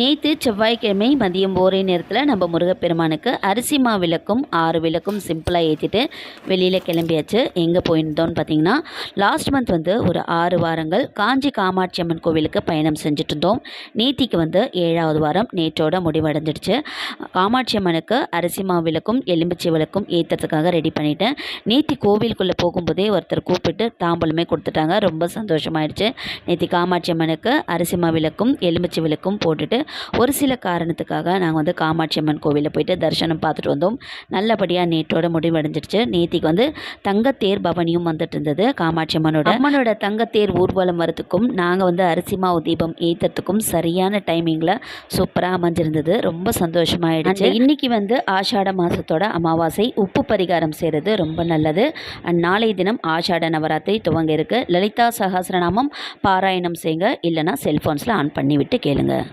நேற்று செவ்வாய்க்கிழமை மதியம் ஒரே நேரத்தில் நம்ம முருகப்பெருமானுக்கு அரிசி மா விளக்கும் ஆறு விளக்கும் சிம்பிளாக ஏற்றிட்டு வெளியில் கிளம்பியாச்சு. எங்கே போயிருந்தோம்னு பார்த்தீங்கன்னா லாஸ்ட் மந்த் வந்து ஒரு ஆறு வாரங்கள் காஞ்சி காமாட்சி அம்மன் கோவிலுக்கு பயணம் செஞ்சுட்டு இருந்தோம் நேத்திக்கு வந்து ஏழாவது வாரம் நேற்றோட முடிவடைஞ்சிடுச்சு. காமாட்சி அம்மனுக்கு அரிசி மா விளக்கும் எலும்பிச்சை விளக்கும் ஏற்றுறதுக்காக ரெடி பண்ணிட்டேன். நேத்தி கோவிலுக்குள்ளே போகும்போதே ஒருத்தர் கூப்பிட்டு தாம்பலமே கொடுத்துட்டாங்க. ரொம்ப சந்தோஷமாயிடுச்சு. நேத்தி காமாட்சி அம்மனுக்கு அரிசி மா விளக்கும் எலுமிச்சை விளக்கும் போட்டுட்டு ஒரு சில காரணத்துக்காக நாங்கள் வந்து காமாட்சி அம்மன் கோவிலில் போயிட்டு தரிசனம் பார்த்துட்டு வந்தோம். நல்லபடியாக நேற்றோட முடிவடைஞ்சிடுச்சு. நேத்திக்கு வந்து தங்கத்தேர் பவனியும் வந்துட்டு இருந்தது. காமாட்சி அம்மனோட அம்மனோட தங்கத்தேர் ஊர்வலம் வரத்துக்கும் நாங்கள் வந்து அரிசி மாவு தீபம் ஏற்றுறதுக்கும் சரியான டைமிங்கில் சூப்பராக அமைஞ்சிருந்தது. ரொம்ப சந்தோஷமாயிடுச்சு. இன்னைக்கு வந்து ஆஷாட மாதத்தோட அமாவாசை உப்பு பரிகாரம் செய்கிறது ரொம்ப நல்லது. அண்ட் நாளைய தினம் ஆஷாட நவராத்திரி துவங்க இருக்கு. லலிதா சகஸ்ரநாமம் பாராயணம் செய்யுங்க. இல்லைனா செல்ஃபோன்ஸில் ஆன் பண்ணி விட்டு கேளுங்க.